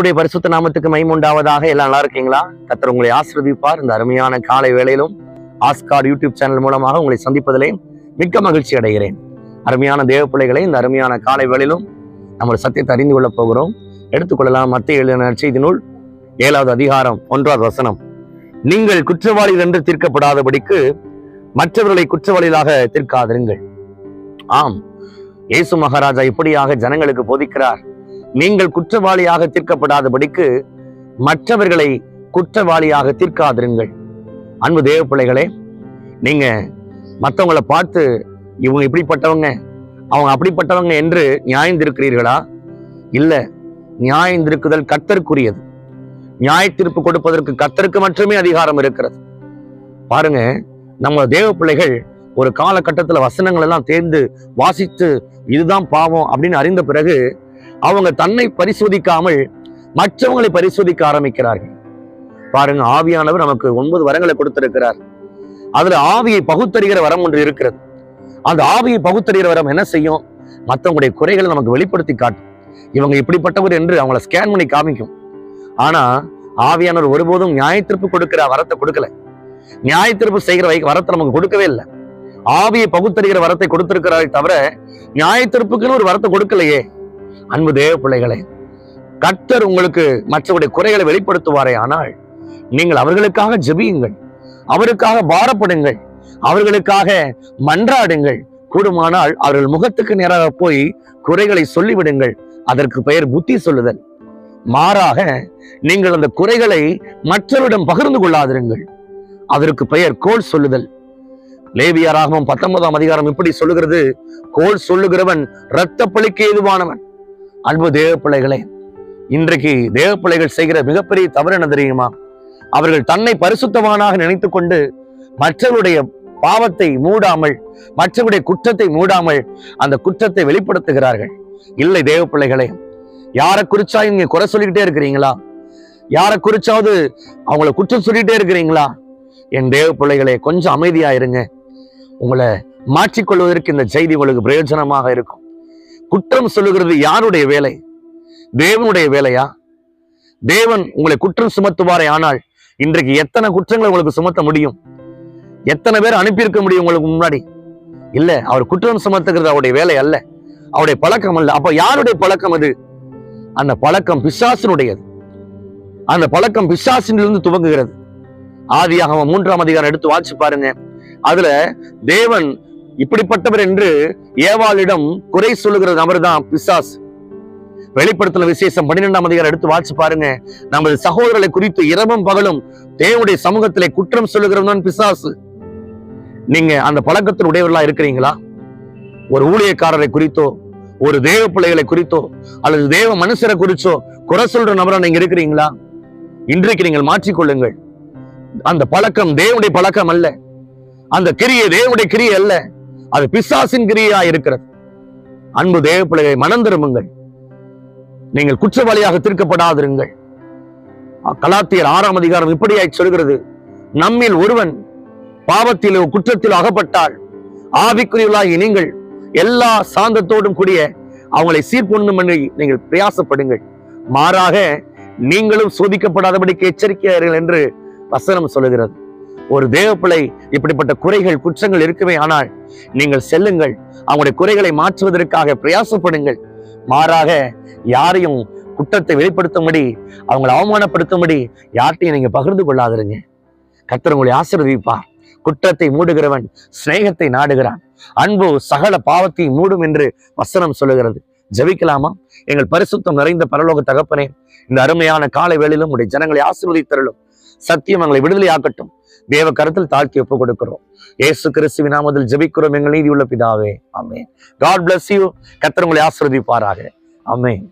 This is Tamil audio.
கர்த்தருடைய பரிசுத்த நாமத்துக்கு மைமுண்டாவதாக எல்லாம் நல்லா இருக்கீங்களா? கர்த்தர் உங்களை ஆசிர்வதிப்பார். இந்த அருமையான காலை வேளையிலும் ஆஸ்கார் யூடியூப் சேனல் மூலமாக உங்களை சந்திப்பதிலே மிக்க மகிழ்ச்சி அடைகிறேன். அருமையான தேவ பிள்ளைகளை இந்த அருமையான காலை வேளையிலும் நம்முடைய சத்தியத்தை அறிந்து கொள்ளப் போகிறோம். எடுத்துக்கொள்ளலாம். மத்திய எழுதின செய்தி நூல் ஏழாவது அதிகாரம் ஒன்றாவது வசனம். நீங்கள் குற்றவாளிகள் என்று தீர்க்கப்படாதபடிக்கு மற்றவர்களை குற்றவாளிகளாக தீர்க்காதிருங்கள். ஆம் இயேசு மகாராஜா இப்படியாக ஜனங்களுக்கு போதிக்கிறார். நீங்கள் குற்றவாளியாக தீர்க்கப்படாதபடிக்கு மற்றவர்களை குற்றவாளியாக தீர்க்காதிருங்கள். அன்பு தேவ பிள்ளைகளே நீங்க மற்றவங்களை பார்த்து இவங்க இப்படிப்பட்டவங்க அவங்க அப்படிப்பட்டவங்க என்று நியாயந்திருக்கிறீர்களா? இல்ல நியாயந்திருக்குதல் கத்தருக்குரியது நியாய தீர்ப்பு கொடுப்பதற்கு கத்தருக்கு மட்டுமே அதிகாரம் இருக்கிறது. பாருங்க நம்ம தேவ பிள்ளைகள் ஒரு காலகட்டத்துல வசனங்கள் எல்லாம் தேர்ந்து வாசித்து இதுதான் பாவம் அப்படின்னு அறிந்த பிறகு அவங்க தன்னை பரிசோதிக்காமல் மற்றவங்களை பரிசோதிக்க ஆரம்பிக்கிறார்கள். பாருங்க ஆவியானவர் நமக்கு ஒன்பது வரங்களை கொடுத்திருக்கிறார். அதுல ஆவியை பகுத்தறிகிற வரம் ஒன்று இருக்கிறது. அந்த ஆவியை பகுத்தறிகிற வரம் என்ன செய்யும்? மற்றவங்களுடைய குறைகளை நமக்கு வெளிப்படுத்தி காட்டும். இவங்க இப்படிப்பட்டவர் என்று அவங்கள ஸ்கேன் பண்ணி காமிக்கும். ஆனா ஆவியானவர் ஒருபோதும் நியாயத்திற்பு கொடுக்கிற வரத்தை கொடுக்கல. நியாயத்திற்பு செய்கிற வரத்தை நமக்கு கொடுக்கவே இல்லை. ஆவியை பகுத்தறிகிற வரத்தை கொடுத்திருக்கிறாரே தவிர நியாயத்திற்புக்குன்னு ஒரு வரத்தை கொடுக்கலையே. அன்பு தேவ பிள்ளைகளே கர்த்தர் உங்களுக்கு மற்றவருடைய குறைகளை வெளிப்படுத்துவாரே ஆனால் நீங்கள் அவர்களுக்காக ஜெபியுங்கள் அவருக்காக பாரப்படுங்கள் அவர்களுக்காக மன்றாடுங்கள். கூடுமானால் அவர்கள் முகத்துக்கு நேராக போய் குறைகளை சொல்லிவிடுங்கள். அதற்கு பெயர் புத்தி சொல்லுதல். மாறாக நீங்கள் அந்த குறைகளை மற்றவரிடம் பகிர்ந்து கொள்ளாதிருங்கள். அதற்கு பெயர் கோல் சொல்லுதல். லேவியராகவும் பத்தொன்பதாம் அதிகாரம் இப்படி சொல்லுகிறது கோல் சொல்லுகிறவன் இரத்த பழிக்கு ஏதுவானவன். அன்பு தேவ பிள்ளைகளே இன்றைக்கு தேவ பிள்ளைகள் செய்கிற மிகப்பெரிய தவறு என்ன தெரியுமா? அவர்கள் தன்னை பரிசுத்தவானாக நினைத்து கொண்டு மற்றவருடைய பாவத்தை மூடாமல் மற்றவருடைய குற்றத்தை மூடாமல் அந்த குற்றத்தை வெளிப்படுத்துகிறார்கள். இல்லை தேவ பிள்ளைகளே யாரை குறிச்சா நீங்க குறை சொல்லிக்கிட்டே இருக்கிறீங்களா? யாரை குறிச்சாவது அவங்கள குற்றம் சொல்லிட்டே இருக்கிறீங்களா? என் தேவ பிள்ளைகளே கொஞ்சம் அமைதியா இருங்க. உங்களை மாற்றிக்கொள்வதற்கு இந்த செய்தி உங்களுக்கு பிரயோஜனமாக இருக்கும். குற்றம் சொல்லுகிறது யாருடைய வேலை? தேவனுடைய வேலையா? தேவன் உங்களை குற்றம் சுமத்துவாரே ஆனால் இன்றைக்கு எத்தனை குற்றங்களை உங்களுக்கு சுமத்த முடியும்? எத்தனை பேர் அனுப்பியிருக்க முடியும் உங்களுக்கு முன்னாடி? இல்ல அவர் குற்றம் சுமத்துகிறது அவருடைய வேலை அல்ல. அவருடைய பழக்கம் அல்ல. அப்ப யாருடைய பழக்கம் அது? அந்த பழக்கம் பிசாசினுடையது. அந்த பழக்கம் பிசாசினிலிருந்து துவங்குகிறது. ஆதியாக மூன்றாம் அதிகாரம் எடுத்து வாட்சி பாருங்க. அதுல தேவன் இப்படிப்பட்டவர் என்று ஏவாளிடம் குறை சொல்லுகிற நபர் தான் பிசாஸ் வெளிப்படுத்தின விசேஷம் பன்னிரெண்டாம் அதிகாரம் எடுத்து வாட்சி பாருங்க. நமது சகோதரர்களை குறித்து இரவும் பகலும் தேவனுடைய சமூகத்திலே குற்றம் சொல்லுகிறவன் பிசாசு. நீங்க அந்த பழக்கத்தில் உடையவர்களா இருக்கிறீங்களா? ஒரு ஊழியக்காரரை குறித்தோ ஒரு தேவ பிள்ளைகளை குறித்தோ அல்லது தேவ மனுஷரை குறிச்சோ குறை சொல்ற நபரா நீங்க இருக்கிறீங்களா? இன்றைக்கு நீங்கள் மாற்றிக்கொள்ளுங்கள். அந்த பழக்கம் தேவனுடைய பழக்கம் அல்ல. அந்த கிரியை தேவனுடைய கிரியை அல்ல. அது பிசாசின் கிரியா இருக்கிறது. அன்பு தேவ பிள்ளைகளை மனம் திரும்புங்கள். நீங்கள் குற்றவாளியாக தீர்க்கப்படாதிருங்கள். கலாத்தியர் ஆறாம் அதிகாரம் இப்படியாய் சொல்கிறது. நம்மில் ஒருவன் பாவத்திலோ குற்றத்திலோ அகப்பட்டால் ஆவிக்குரியவர்களாகி நீங்கள் எல்லா சாந்தத்தோடும் கூடிய அவங்களை சீர்பொண்ணும் பண்ணி நீங்கள் பிரயாசப்படுங்கள். மாறாக நீங்களும் சோதிக்கப்படாதபடிக்கு எச்சரிக்கையார்கள் என்று வசனம் சொல்லுகிறது. ஒரு தேவப்பிள்ளை இப்படிப்பட்ட குறைகள் குற்றங்கள் இருக்குமே ஆனால் நீங்கள் செல்லுங்கள். அவங்களுடைய குறைகளை மாற்றுவதற்காக பிரயாசப்படுங்கள். மாறாக யாரையும் குற்றத்தை வெளிப்படுத்தும்படி அவங்களை அவமானப்படுத்தும்படி யார்ட்டையும் நீங்க பகிர்ந்து கொள்ளாதிருங்க. கர்த்தர் உங்களை ஆசீர்வதிப்பார். குற்றத்தை மூடுகிறவன் சிநேகத்தை நாடுகிறான். அன்பு சகல பாவத்தை மூடும் என்று வசனம் சொல்லுகிறது. ஜெபிக்கலாமா? எங்கள் பரிசுத்தம் நிறைந்த பரலோக தகப்பனே இந்த அருமையான காலை வேளையிலும் உடைய ஜனங்களை ஆசீர்வதித்தருளும். சத்தியம் எங்களை விடுதலையாக்கட்டும். தேவ கருத்தில் தாழ்த்தி ஒப்பு கொடுக்கிறோம் ஏசு கிறிஸ்துவின் நாமத்தில் ஜெபிக்கிறோம் எங்கள் நீதி உள்ள பிதாவே. ஆமென். காட் பிளஸ் யூ கர்த்தர் உங்களை ஆசீர்வதிப்பாராக. ஆமென்.